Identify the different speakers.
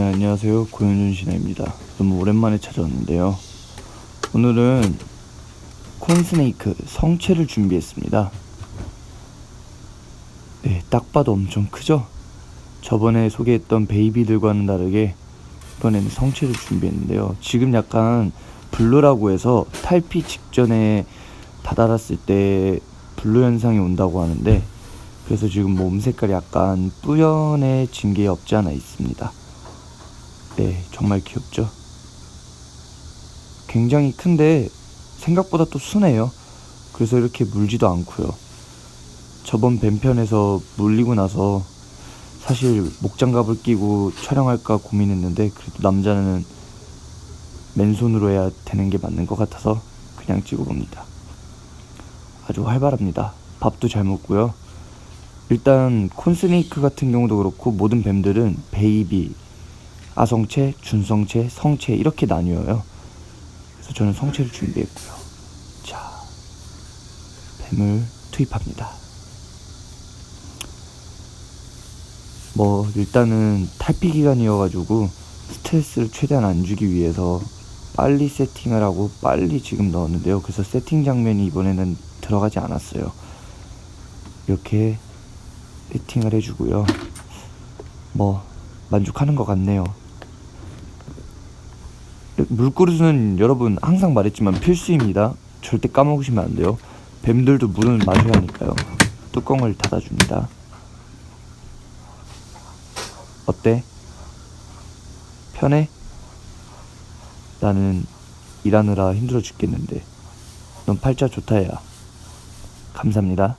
Speaker 1: 네, 안녕하세요. 고현준 신화입니다. 너무 오랜만에 찾아왔는데요. 오늘은 콘스네이크 성체를 준비했습니다. 네, 딱 봐도 엄청 크죠? 저번에 소개했던 베이비들과는 다르게 이번에는 성체를 준비했는데요. 지금 약간 블루라고 해서 탈피 직전에 다다랐을 때 블루 현상이 온다고 하는데 그래서 지금 몸 색깔이 약간 뿌연해진 게 없지 않아 있습니다. 네, 정말 귀엽죠? 굉장히 큰데 생각보다 또 순해요. 그래서 이렇게 물지도 않고요. 저번 뱀편에서 물리고 나서 사실 목장갑을 끼고 촬영할까 고민했는데 그래도 남자는 맨손으로 해야 되는 게 맞는 것 같아서 그냥 찍어봅니다. 아주 활발합니다. 밥도 잘 먹고요. 일단 콘스네이크 같은 경우도 그렇고 모든 뱀들은 베이비, 아성체, 준성체, 성체 이렇게 나뉘어요. 그래서 저는 성체를 준비했고요. 자, 뱀을 투입합니다. 뭐 일단은 탈피 기간이어가지고 스트레스를 최대한 안 주기 위해서 빨리 세팅을 하고 빨리 지금 넣었는데요. 그래서 세팅 장면이 이번에는 들어가지 않았어요. 이렇게 세팅을 해주고요. 뭐 만족하는 것 같네요. 물그릇은 여러분 항상 말했지만 필수입니다. 절대 까먹으시면 안 돼요. 뱀들도 물은 마셔야 하니까요. 뚜껑을 닫아줍니다. 어때? 편해? 나는 일하느라 힘들어 죽겠는데 넌 팔자 좋다 야 감사합니다